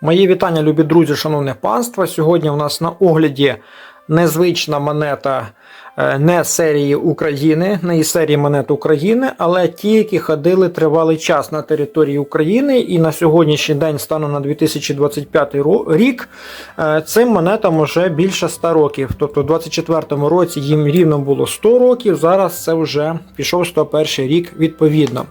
Мої вітання, любі друзі, шановне панство. Сьогодні у нас на огляді незвична монета не серії України, не із серії монет України, але ті, які ходили тривалий час на території України. І на сьогоднішній день, станом на 2025 рік, е, цим монетам вже більше 100 років. Тобто, в 24-му році їм рівно було 100 років. Зараз це вже пішов 101 рік відповідно.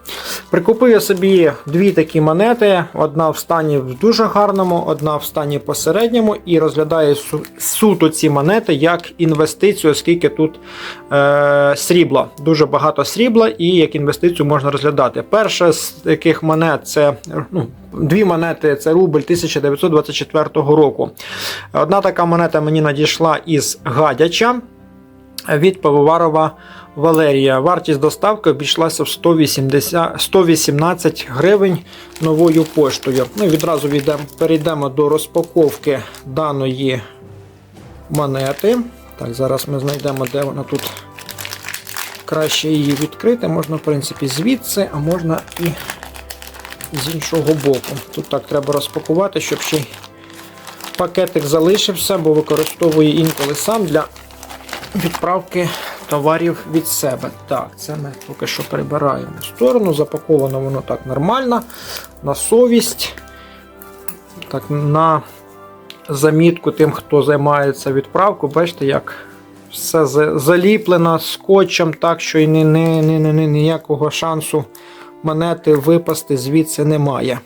Прикупив я собі дві такі монети: одна в стані в дуже гарному, одна в стані посередньому, і розглядаю суто ці монети як інвестицію, оскільки тут е, срібла, дуже багато срібла, і як інвестицію можна розглядати. Перша з таких монет це ну, дві монети це рубль 1924 року. Одна така монета мені надійшла із Гадяча від Пивоварова Валерія. Вартість доставки обійшлася в 180, 118 гривень новою поштою. Ну, відразу відем, перейдемо до розпаковки даної монети. Так, зараз ми знайдемо, де вона тут краще її відкрити. Можна, в принципі, звідси, а можна і з іншого боку. Тут так треба розпакувати, щоб ще пакетик залишився, бо використовую інколи сам для відправки товарів від себе. Так, це ми поки що прибираємо в сторону. Запаковано воно так нормально, на совість. Так, на замітку тим, хто займається відправкою, бачите, як все заліплено скотчем, так що і ні, ні, ні, ні, ні, ніякого шансу монети випасти звідси немає.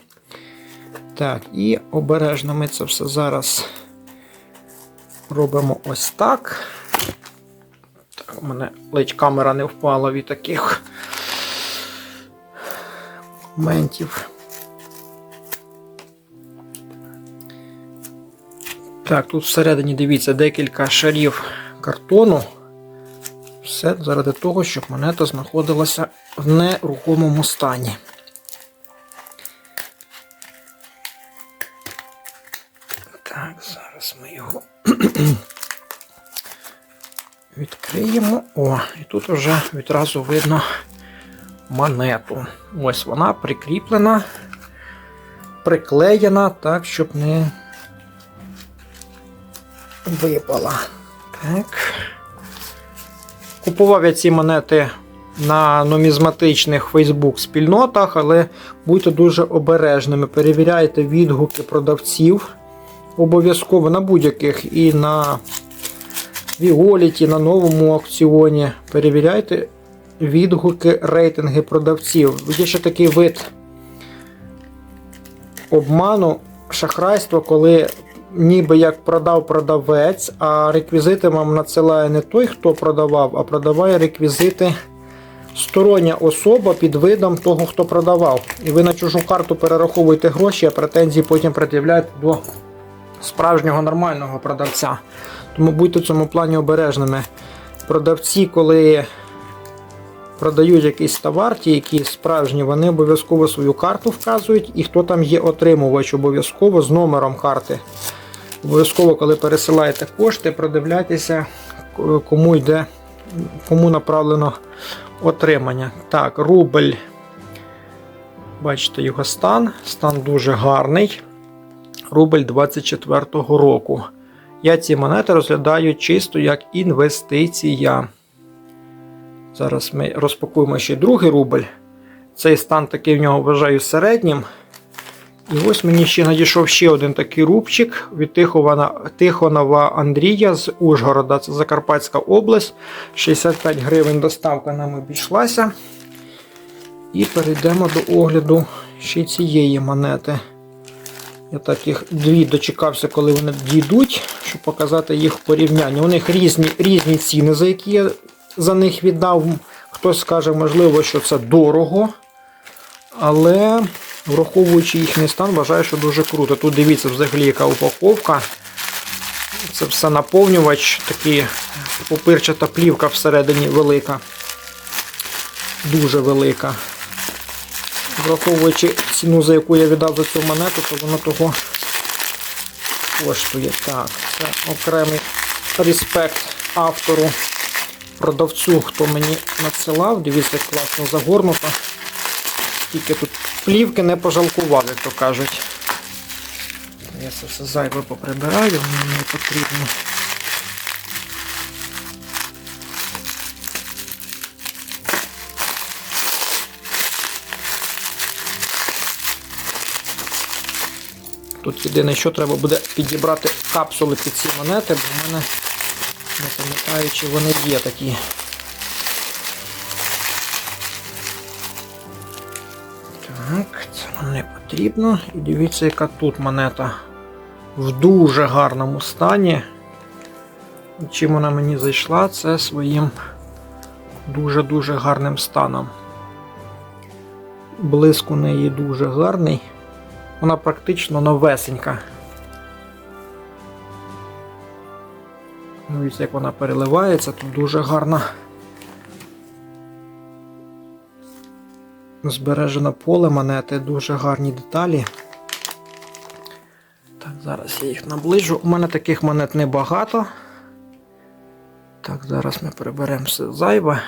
Так, і обережно ми це все зараз робимо ось так. Так, у мене ледь камера не впала від таких моментів. Так, тут всередині дивіться декілька шарів картону. Все заради того, щоб монета знаходилася в нерухомому стані. Так, зараз ми його відкриємо. О, і тут вже відразу видно монету. Ось вона прикріплена, приклеєна так, щоб не випала. Так. Купував я ці монети на нумізматичних Facebook спільнотах, але будьте дуже обережними. Перевіряйте відгуки продавців обов'язково на будь-яких і на Віоліті, на новому аукціоні. Перевіряйте відгуки, рейтинги продавців. Є ще такий вид обману, шахрайства, коли ніби як продав продавець, а реквізити вам надсилає не той, хто продавав, а продаває реквізити стороння особа під видом того, хто продавав. І ви на чужу карту перераховуєте гроші, а претензії потім пред'являєте до справжнього нормального продавця. Тому будьте в цьому плані обережними. Продавці, коли продають якийсь товар, ті, які справжні, вони обов'язково свою карту вказують, і хто там є отримувач, обов'язково з номером карти. Обов'язково, коли пересилаєте кошти, продивляйтеся, кому йде, кому направлено отримання. Так, рубль. Бачите його стан. Стан дуже гарний. Рубль 24-го року. Я ці монети розглядаю чисто як інвестиція. Зараз ми розпакуємо ще другий рубль. Цей стан такий в нього вважаю середнім. І ось мені ще надійшов ще один такий рубчик від Тихована, Тихонова Андрія з Ужгорода. Це Закарпатська область. 65 гривень доставка нам обійшлася. І перейдемо до огляду ще цієї монети. Я так їх дві дочекався, коли вони дійдуть, щоб показати їх в порівнянні. У них різні, різні ціни, за які я за них віддав. Хтось скаже, можливо, що це дорого. Але враховуючи їхній стан, вважаю, що дуже круто. Тут дивіться взагалі, яка упаковка. Це все наповнювач, такий пупирчата плівка всередині велика. Дуже велика. Враховуючи ціну, за яку я віддав за цю монету, то воно того коштує. Так, це окремий респект автору, продавцю, хто мені надсилав. Дивіться, як класно загорнуто. Тільки тут плівки не пожалкував, як то кажуть. я це все зайве поприбираю, мені не потрібно. Тут єдине, що треба буде підібрати капсули під ці монети, бо в мене не пам'ятаю, чи вони є такі. Потрібно. І дивіться, яка тут монета в дуже гарному стані. Чим вона мені зайшла, це своїм дуже-дуже гарним станом. Блиск у неї дуже гарний. Вона практично новесенька. Дивіться, як вона переливається, тут дуже гарно збережено поле монети, дуже гарні деталі. Так, зараз я їх наближу. У мене таких монет небагато. Так, зараз ми приберемо все зайве.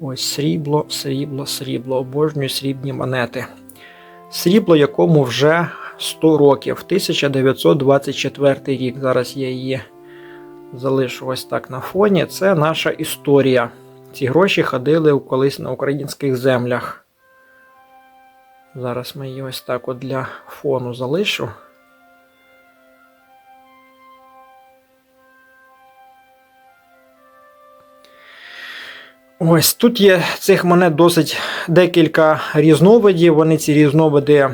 Ось срібло, срібло, срібло. Обожнюю срібні монети. Срібло, якому вже 100 років, 1924 рік. Зараз я її залишу ось так на фоні. Це наша історія. Ці гроші ходили колись на українських землях. Зараз ми її ось так от для фону залишу. Ось тут є цих монет досить декілька різновидів. Вони ці різновиди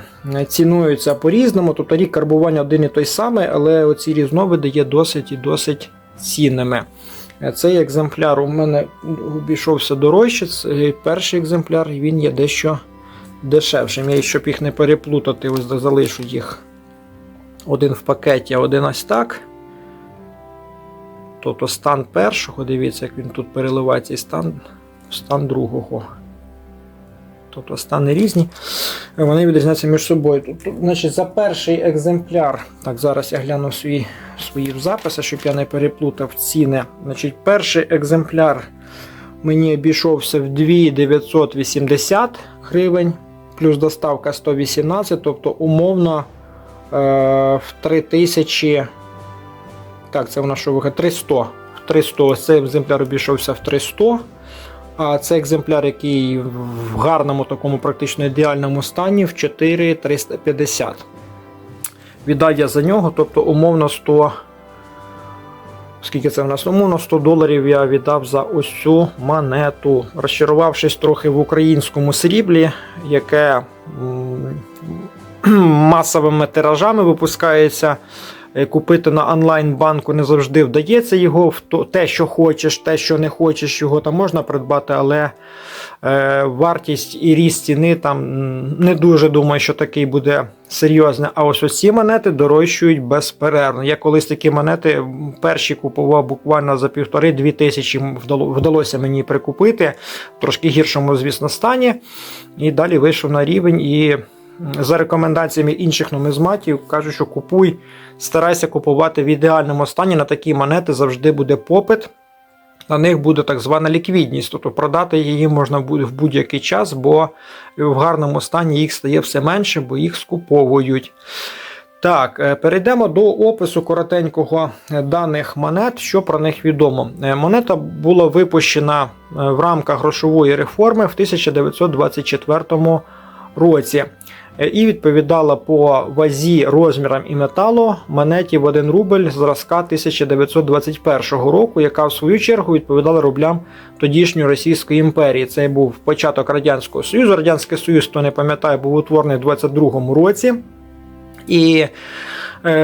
цінуються по-різному. Тобто рік карбування один і той самий, але оці різновиди є досить і досить цінними. Цей екземпляр у мене обійшовся дорожче. Перший екземпляр він є дещо дешевшим. Я, щоб їх не переплутати, ось залишу їх один в пакеті, а один ось так. Тобто стан першого, дивіться, як він тут переливається, і стан, стан другого. Тобто стани різні, вони відрізняються між собою. Тут, значить, За перший екземпляр, так, зараз я гляну свої свої записи, щоб я не переплутав ціни. Значить, Перший екземпляр мені обійшовся в 2980 гривень, плюс доставка 118, тобто умовно е, в 3000. Так, це вона що виходить 300. 300. Ось екземпляр обійшовся в 300. А це екземпляр, який в гарному, такому практично ідеальному стані, в 4350. Віддав я за нього, тобто умовно 100. Скільки це в нас? Умовно 100 доларів я віддав за ось цю монету. Розчарувавшись трохи в українському сріблі, яке масовими тиражами випускається. Е, купити на онлайн-банку не завжди вдається його. Те, що хочеш, те, що не хочеш, його там можна придбати, але е, вартість і ріст ціни там не дуже думаю, що такий буде серйозний. А ось ось ці монети дорожчують безперервно. Я колись такі монети перші купував буквально за півтори-дві тисячі вдалося мені прикупити в трошки гіршому, звісно, стані. І далі вийшов на рівень. і за рекомендаціями інших нумізматів кажуть, що купуй, старайся купувати в ідеальному стані. На такі монети завжди буде попит. На них буде так звана ліквідність, тобто продати її можна буде в будь-який час, бо в гарному стані їх стає все менше, бо їх скуповують. Так, е, перейдемо до опису коротенького даних монет, що про них відомо. Е, монета була випущена е, в рамках грошової реформи в 1924 році. Е, і відповідала по вазі, розмірам і металу монеті в 1 рубль зразка 1921 року, яка в свою чергу відповідала рублям тодішньої Російської імперії. Це був початок Радянського Союзу. Радянський Союз, хто не пам'ятає, був утворений в 22-му році. І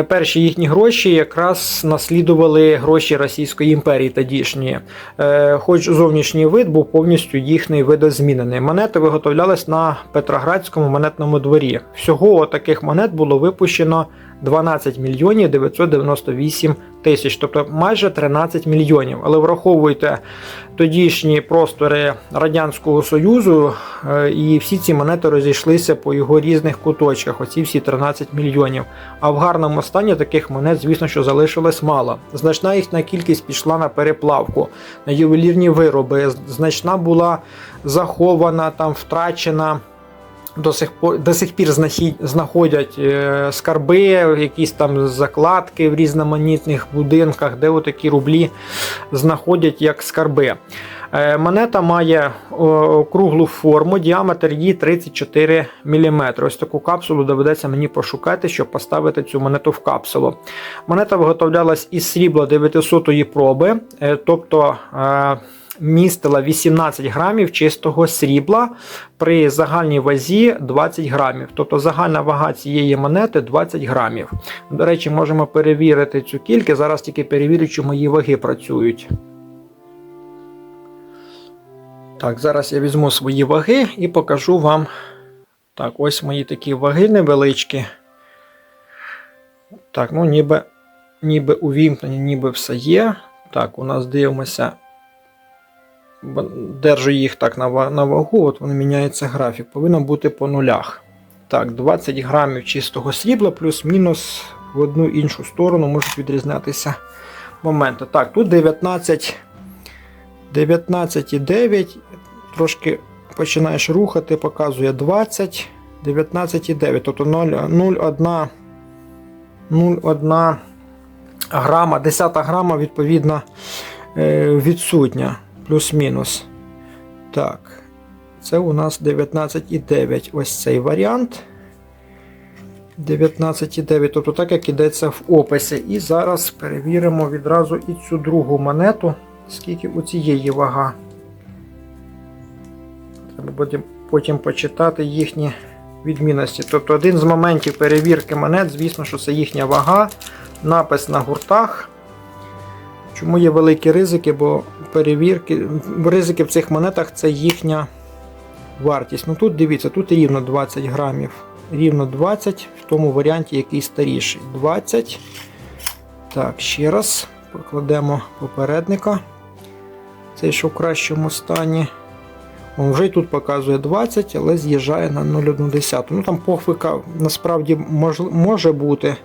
перші їхні гроші якраз наслідували гроші Російської імперії тодішньої. Е, хоч зовнішній вид був повністю їхній видозмінений. Монети виготовлялись на Петроградському монетному дворі. Всього таких монет було випущено 12 мільйонів 998 тисяч, тобто майже 13 мільйонів. Але враховуйте тодішні простори Радянського Союзу, е, і всі ці монети розійшлися по його різних куточках. Оці всі 13 мільйонів. А в гарному стані таких монет, звісно, що залишилось мало. Значна їхня кількість пішла на переплавку, на ювелірні вироби. Значна була захована, там втрачена до сих пор до сих пір знаходять е, скарби, якісь там закладки в різноманітних будинках, де отакі рублі знаходять як скарби. Е, Монета має круглу форму, діаметр її 34 мм. Ось таку капсулу доведеться мені пошукати, щоб поставити цю монету в капсулу. Монета виготовлялась із срібла 900-ї проби, е, тобто містила 18 грамів чистого срібла при загальній вазі 20 грамів. Тобто загальна вага цієї монети 20 грамів. До речі, можемо перевірити цю кількість. Зараз тільки перевірю, чи мої ваги працюють. Так, зараз я візьму свої ваги і покажу вам. Так, ось мої такі ваги невеличкі. Так, ну ніби, ніби увімкнені, ніби все є. Так, у нас дивимося. Держу їх так на вагу, от вони міняється графік. Повинно бути по нулях. Так, 20 грамів чистого срібла, плюс-мінус в одну іншу сторону можуть відрізнятися моменти. Так, тут 19. 19,9. Трошки починаєш рухати, показує 20, 19,9. Тобто 0,1 0,1 грама, 10 грама, відповідно, е, відсутня. Плюс-мінус. Так. Це у нас 19,9. Ось цей варіант. 19,9. Тобто так, як ідеться в описі. І зараз перевіримо відразу і цю другу монету, скільки у цієї вага. Треба потім, потім почитати їхні відмінності. Тобто один з моментів перевірки монет, звісно, що це їхня вага, напис на гуртах. Чому є великі ризики? Бо перевірки, ризики в цих монетах це їхня вартість. Ну тут дивіться, тут рівно 20 грамів. Рівно 20 в тому варіанті, який старіший. 20. Так, ще раз покладемо попередника. Цей, що в кращому стані. О, вже й тут показує 20, але з'їжджає на 0,1. Ну там похвика насправді мож, може бути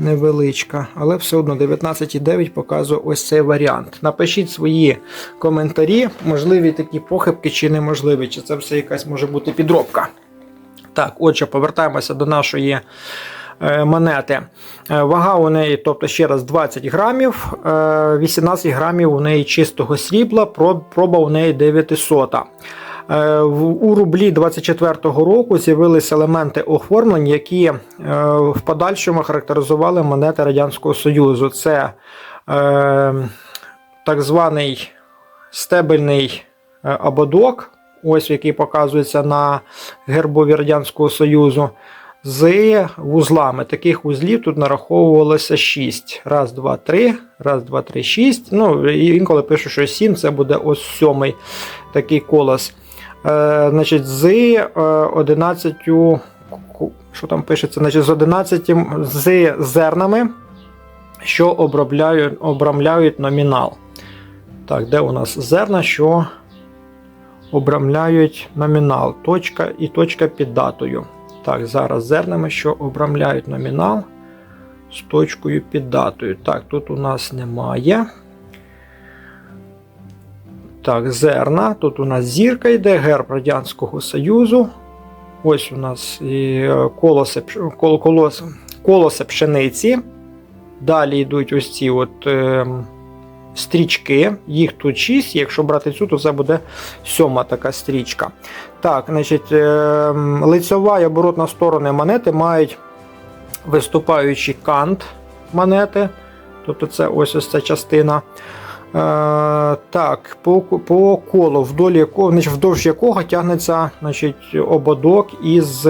невеличка, але все одно 19,9 показує ось цей варіант. Напишіть свої коментарі, можливі такі похибки чи неможливі, чи це все якась може бути підробка. Так, отже, повертаємося до нашої е, монети. Е, Вага у неї, тобто ще раз 20 грамів, е, 18 грамів у неї чистого срібла, проба у неї 900. Е, У рублі 24-го року з'явилися елементи оформлень, які е, в подальшому характеризували монети Радянського Союзу. Це е, так званий стебельний ободок, ось який показується на гербові Радянського Союзу. З вузлами. Таких вузлів тут нараховувалося 6. Раз, два, три, раз, два, три, шість. Ну, інколи пишу, що 7, це буде ось сьомий такий колос. Е, значить, з е, 11, що там пишеться, значить, з 11 з зернами, що обробляють, обрамляють номінал. Так, де у нас зерна, що обрамляють номінал. Точка і точка під датою. Так, зараз зернами, що обрамляють номінал з точкою під датою. Так, тут у нас немає. Так, зерна. Тут у нас зірка йде, герб Радянського Союзу. Ось у нас і е, колоси, кол- колос, колоси пшениці. Далі йдуть ось ці от, е, стрічки. Їх тут 6. Якщо брати цю, то це буде сьома така стрічка. Так, значить, е, лицьова і оборотна сторони монети мають виступаючий кант монети. Тобто це ось ось ця частина. Е, так, по, по колу, вдоль якого, значить, вдовж якого тягнеться значить, ободок із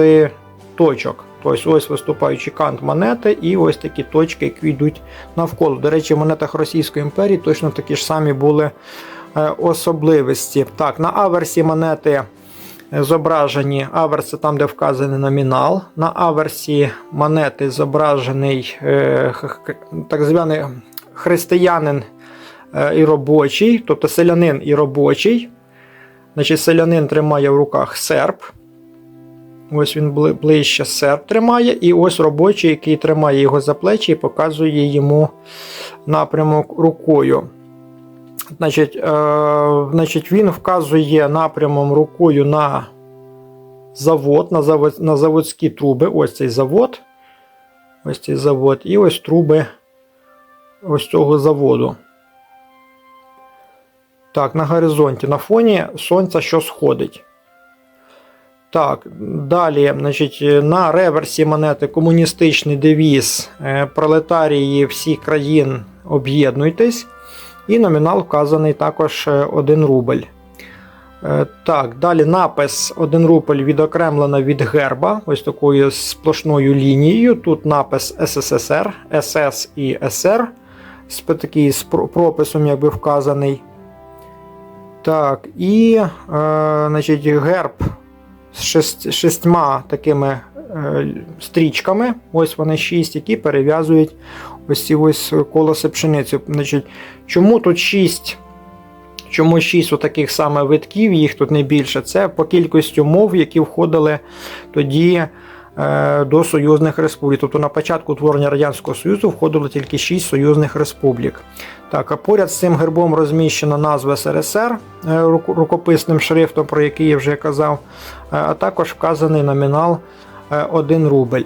точок. Тобто ось виступаючий кант монети, і ось такі точки, які йдуть навколо. До речі, в монетах Російської імперії точно такі ж самі були е, особливості. Так, на аверсі монети е, зображені аверс це там, де вказаний номінал. На аверсі монети зображений так званий християнин і робочий, тобто селянин і робочий. Значить, селянин тримає в руках серп. Ось він ближче серп тримає, і ось робочий, який тримає його за плечі і показує йому напрямок рукою. Значить, е, значить, він вказує напрямом рукою на завод, на, завод, на заводські труби. Ось цей завод. Ось цей завод. І ось труби ось цього заводу. Так, на горизонті. На фоні сонця, що сходить. Так, далі, значить, на реверсі монети комуністичний девіз е, пролетарії всіх країн об'єднуйтесь. І номінал вказаний також 1 рубль. Е, Так, далі напис 1 рубль відокремлено від герба, ось такою сплошною лінією. Тут напис СССР, СС і СР, з такий прописом якби вказаний. Так, і е, значить, герб з шест, шестьма такими е, стрічками. Ось вони шість, які перев'язують ось ці ось колоси пшениці. Значить, чому тут шість? Чому шість таких саме витків, їх тут не більше? Це по кількості мов, які входили тоді до союзних республік. Тобто на початку утворення Радянського Союзу входило тільки шість союзних республік. Так, а поряд з цим гербом розміщена назва СРСР е, рукописним шрифтом, про який я вже казав, е, а також вказаний номінал 1 рубль.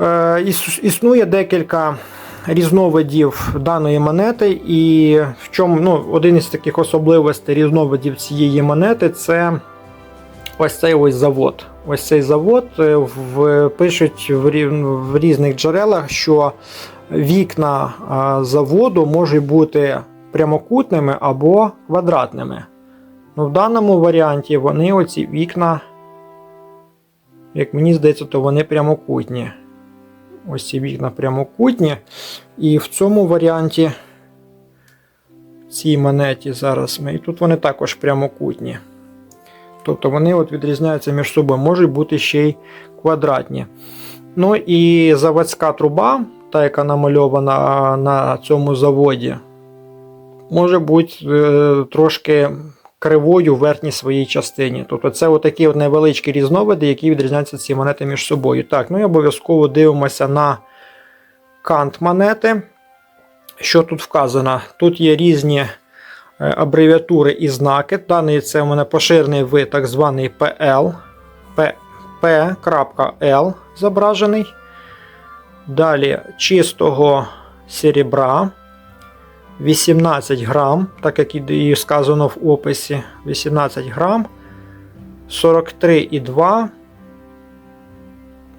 Е, Існує декілька різновидів даної монети, і в чому ну, один із таких особливостей різновидів цієї монети це ось цей ось завод. Ось цей завод е, пишуть в, різних джерелах, що вікна заводу можуть бути прямокутними або квадратними. Ну, в даному варіанті вони оці вікна, як мені здається, то вони прямокутні. Ось ці вікна прямокутні. І в цьому варіанті, цій монеті зараз ми. І тут вони також прямокутні. Тобто вони от відрізняються між собою, можуть бути ще й квадратні. Ну і заводська труба, та, яка намальована на цьому заводі, може бути е, трошки кривою в верхній своїй частині. Тобто це отакі от невеличкі різновиди, які відрізняються ці монети між собою. Так, ну і обов'язково дивимося на кант монети. Що тут вказано? Тут є різні абревіатури і знаки. Даний це у мене поширений вид, так званий PL. P.L зображений. Далі чистого серебра 18 грам, так як і сказано в описі. 18 грам. 43,2.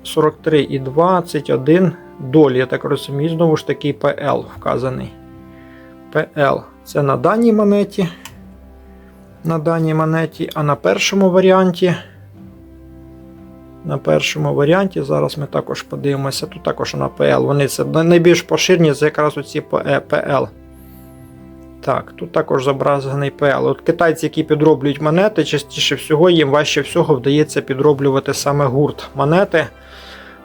43,21 долі, я так розумію, знову ж таки PL вказаний. PL. Це на даній монеті. На даній монеті, а на першому варіанті. На першому варіанті, зараз ми також подивимося, тут також на PL. Вони це найбільш поширені, це якраз оці PL. Так, тут також зображений PL. От китайці, які підроблюють монети, частіше всього їм важче всього вдається підроблювати саме гурт монети,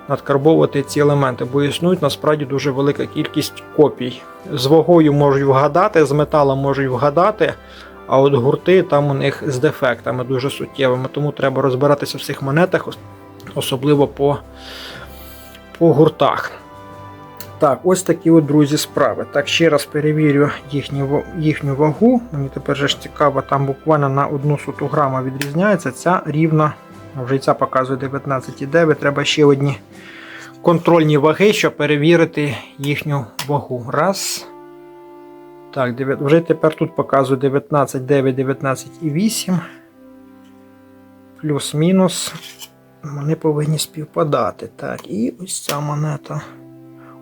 надкарбовувати ці елементи, бо існують насправді дуже велика кількість копій. З вагою можуть вгадати, з металом можуть вгадати, а от гурти там у них з дефектами дуже суттєвими, тому треба розбиратися в цих монетах, особливо по, по гуртах. Так, ось такі от, друзі, справи. Так, ще раз перевірю їхню, їхню вагу. Мені тепер ж цікаво, там буквально на одну соту грама відрізняється. Ця рівно, а вже ця показує 19,9. Треба ще одні контрольні ваги, щоб перевірити їхню вагу. Раз. Так, вже тепер тут показує 19,9, 19,8. Плюс-мінус. Вони повинні співпадати. Так, і ось ця монета.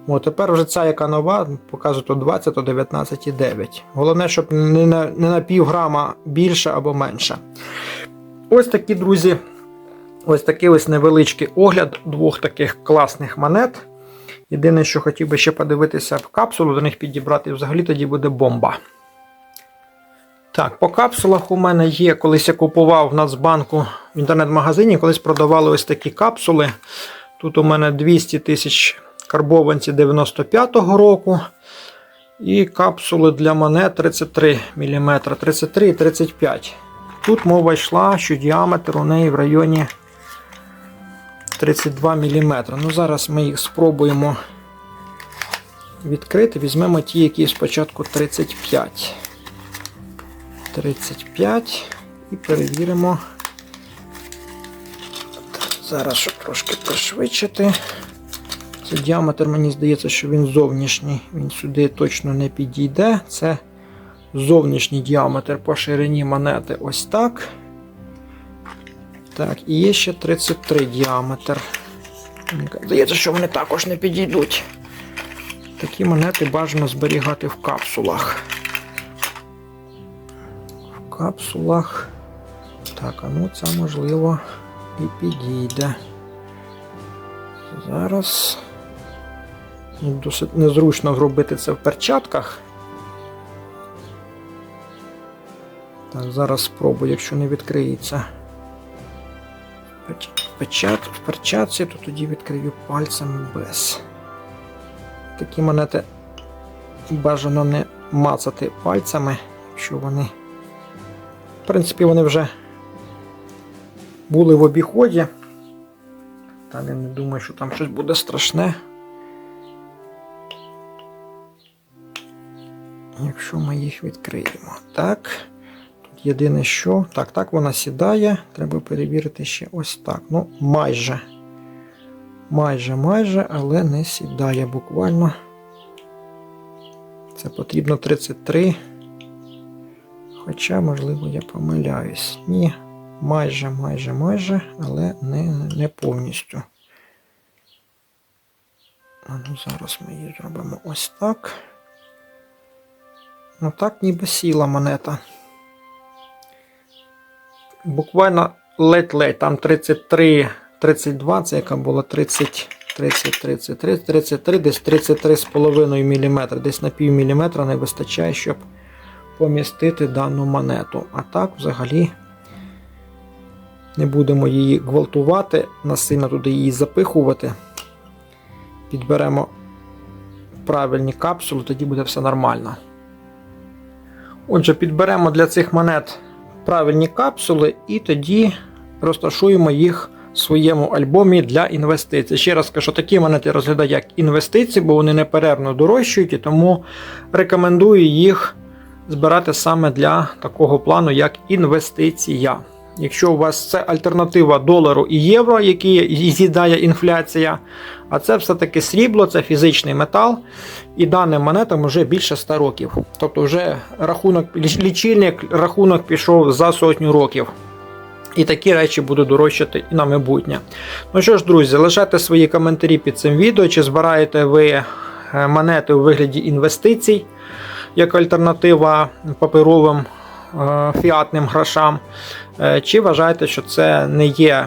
О, тепер вже ця, яка нова, показує то 20, то 19,9. Головне, щоб не на, не на пів грама більше або менше. Ось такі, друзі, ось такий ось невеличкий огляд двох таких класних монет. Єдине, що хотів би ще подивитися в капсулу, до них підібрати, і взагалі тоді буде бомба. Так, по капсулах у мене є, колись я купував в Нацбанку в інтернет-магазині, колись продавали ось такі капсули. Тут у мене 200 тисяч карбованці 95-го року. І капсули для монет 33 мм, 33 і 35. Тут мова йшла, що діаметр у неї в районі 32 мм. Ну, зараз ми їх спробуємо відкрити. Візьмемо ті, які спочатку 35. 35 і перевіримо. Зараз щоб трошки пришвидшити. Це діаметр, мені здається, що він зовнішній. Він сюди точно не підійде. Це зовнішній діаметр по ширині монети ось так. Так, і є ще 33 діаметр. Здається, що вони також не підійдуть. Такі монети бажано зберігати в капсулах. В капсулах. Так, а ну це можливо і підійде. Зараз. Ну, Досить незручно зробити це в перчатках. Так, зараз спробую, якщо не відкриється. В перчатці, то тоді відкрию пальцем без. Такі монети бажано не мацати пальцями, якщо вони. В принципі, вони вже були в обіході. Там я не думаю, що там щось буде страшне. Якщо ми їх відкриємо. Так. Єдине що. Так, так вона сідає. Треба перевірити ще ось так. Ну, майже. Майже, майже, але не сідає буквально. Це потрібно 33. Хоча, можливо, я помиляюсь. Ні, майже, майже, майже, але не, не повністю. А ну зараз ми її зробимо ось так. Ну так ніби сіла монета. Буквально ледь-ледь, там 33, 32, це яка була 30, 30, 33, 33, десь 33,5 мм, десь на пів міліметра не вистачає, щоб помістити дану монету. А так взагалі не будемо її гвалтувати, насильно туди її запихувати. Підберемо правильні капсули, тоді буде все нормально. Отже, підберемо для цих монет правильні капсули і тоді розташуємо їх в своєму альбомі для інвестицій. Ще раз кажу, такі монети розглядають розглядаю як інвестиції, бо вони неперервно дорожчують, і тому рекомендую їх збирати саме для такого плану, як інвестиція. Якщо у вас це альтернатива долару і євро, які з'їдає інфляція, а це все-таки срібло, це фізичний метал, і даним монетам вже більше 100 років. Тобто вже рахунок, лічильник рахунок пішов за сотню років. І такі речі будуть дорожчати і на майбутнє. Ну що ж, друзі, лишайте свої коментарі під цим відео, чи збираєте ви е, монети у вигляді інвестицій як альтернатива паперовим е, фіатним грошам. Е, Чи вважаєте, що це не є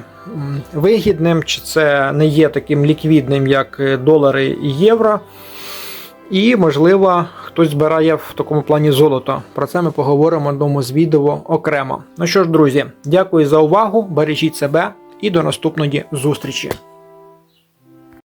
вигідним, чи це не є таким ліквідним, як е, долари і євро. І, можливо, хтось збирає в такому плані золото. Про це ми поговоримо в одному з відео окремо. Ну що ж, друзі, дякую за увагу, бережіть себе і до наступної зустрічі.